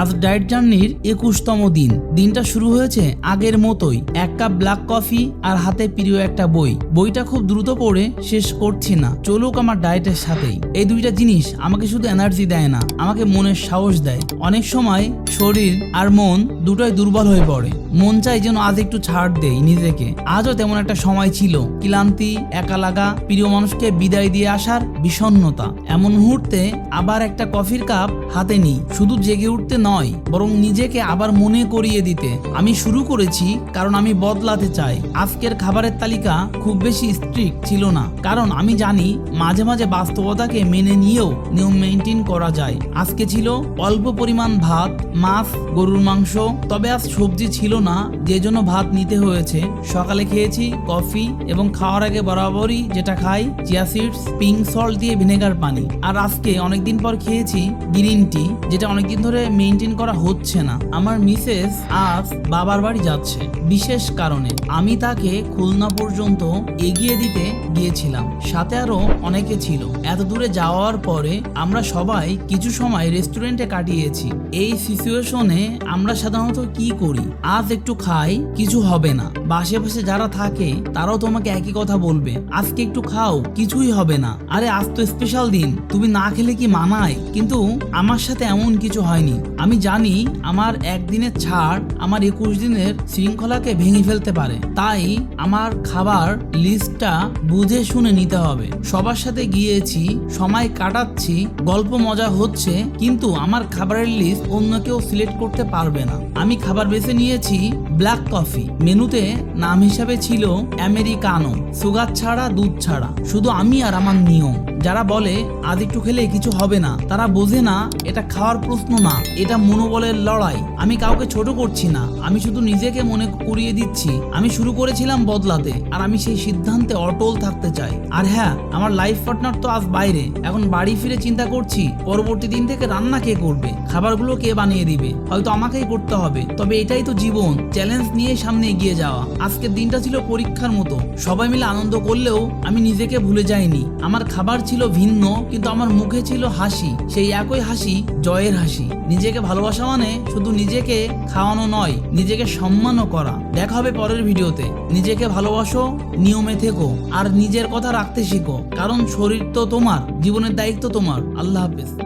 আজ ডায়েট জার্নির একুশতম দিন। দিনটা শুরু হয়েছে আগের মতোই। এক কাপ ব্ল্যাক কফি আর হাতে প্রিয় একটা বই। বইটা খুব দ্রুত পড়ে শেষ করছি না। চলুক আমার ডায়েটের সাথেই। এই দুইটা জিনিস আমাকে শুধু এনার্জি দেয় না, আমাকে মনের সাহস দেয়। অনেক সময় শরীর আর মন দুটোই দুর্বল হয়ে পড়ে। মন চাই যেন আজ একটু ছাড় দেই নিজেকে। আজও তেমন একটা সময় ছিল। ক্লান্তি, একা লাগা, প্রিয় মানুষকে বিদায় দিয়ে আসার বিষণ্ণতা। এমন মুহূর্তে আবার একটা কফির কাপ হাতে নিই। শুধু জেগে উঠতে নয়, বরং নিজেকে আবার মনে করিয়ে দিতে। আমি শুরু করেছি কারণ আমি বদলাতে চাই। আজকের খাবারের তালিকা খুব বেশি স্ট্রিক্ট ছিল না। কারণ আমি জানি মাঝে মাঝে বাস্তবতাকে মেনে নিয়েও নিয়ম মেনটেন করা যায়। আজকে ছিল অল্প পরিমাণ ভাত, মাছ, গরুর মাংস, তবে আজ সবজি ছিল না, যে জন্য ভাত নিতে হয়েছে। সকালে খেয়েছি কফি এবং খাওয়ার আগে বরাবরই যেটা খাই, চিয়া সিডস পিঙ্ক সল্ট দিয়ে ভিনেগার পানি। আর আজকে অনেকদিন পর খেয়েছি গ্রিন টি যেটা অনেকদিন ধরে মেনটেন করা হচ্ছে না। আমার মিসেস আজ বাবার বাড়ি যাচ্ছে। বিশেষ কারণে আমি তাকে খুলনা পর্যন্ত এগিয়ে দিতে গিয়েছিলাম। সাথে আরও অনেকে ছিল। এত দূরে যাওয়ার পরে আমরা সবাই কিছু সময় রেস্টুরেন্টে কাটিয়েছি। এই সিচুয়েশনে আমরা সাধারণত কি করি? আজ একটু খাই, কিছু হবে না। বাসে বাসে যারা থাকে, তারাও তোমাকে একই কথা বলবে। আজকে একটু খাও, কিছুই হবে না। আরে, আজ তো স্পেশাল দিন। তুমি না খেলে কি মানায়? কিন্তু আমার সাথে এমন কিছু হয়নি। আমি জানি আমার একদিনের ছাড় আমার একুশ দিনের শৃঙ্খলাকে ভেঙে ফেলতে পারে। তাই আমার খাবার লিস্টটা বুঝে শুনে নিতে হবে। সবার সাথে গিয়েছি, সময় কাটাচ্ছি, গল্প মজা হচ্ছে, কিন্তু আমার খাবারের লিস্ট অন্য কেউ সিলেক্ট করতে পারবে না। আমি খাবার বেছে নিয়েছি ব্ল্যাক কফি। মেনুতে নাম হিসাবে ছিল আমেরিকানো সুগার ছাড়া দুধ ছাড়া। শুধু আমি আর আমার নিয়ম। যারা বলে, আজ একটু খেলে কিছু হবে না, তারা বোঝে না, এটা খাওয়ার প্রশ্ন না, এটা মনোবলের লড়াই। আমি কাউকে ছোট করছি না, আমি শুধু নিজেকে মনে করিয়ে দিচ্ছি। আমি শুরু করেছিলাম বদলাতে, আর আমি সেই সিদ্ধান্তে অটল থাকতে চাই। আর হ্যাঁ আমার লাইফ পার্টনার তো আজ বাইরে। এখন বাড়ি ফিরে চিন্তা করছি, পরবর্তী দিন থেকে রান্না কে করবে? খাবারগুলো কে বানিয়ে দিবে? হয়তো আমাকেই করতে হবে। তবে এটাই তো জীবন চ্যালেঞ্জ নিয়ে সামনে এগিয়ে যাওয়া। আজকের দিনটা ছিল পরীক্ষার মতো। সবাই মিলে আনন্দ করলেও আমি নিজেকে ভুলে যাইনি। আমার খাবার ছিল ভিন্ন, কিন্তু আমার মুখে ছিল হাসি। সেই একই হাসি, জয়ের হাসি। নিজেকে ভালোবাসা মানে শুধু নিজেকে খাওয়ানো নয়, নিজেকে সম্মানও করা। দেখা হবে পরের ভিডিওতে। নিজেকে ভালোবাসো, নিয়মে থেকো, আর নিজের কথা রাখতে শিখো। কারণ শরীর তো তোমার, জীবনের দায়িত্ব তোমার। আল্লাহ হাফেজ।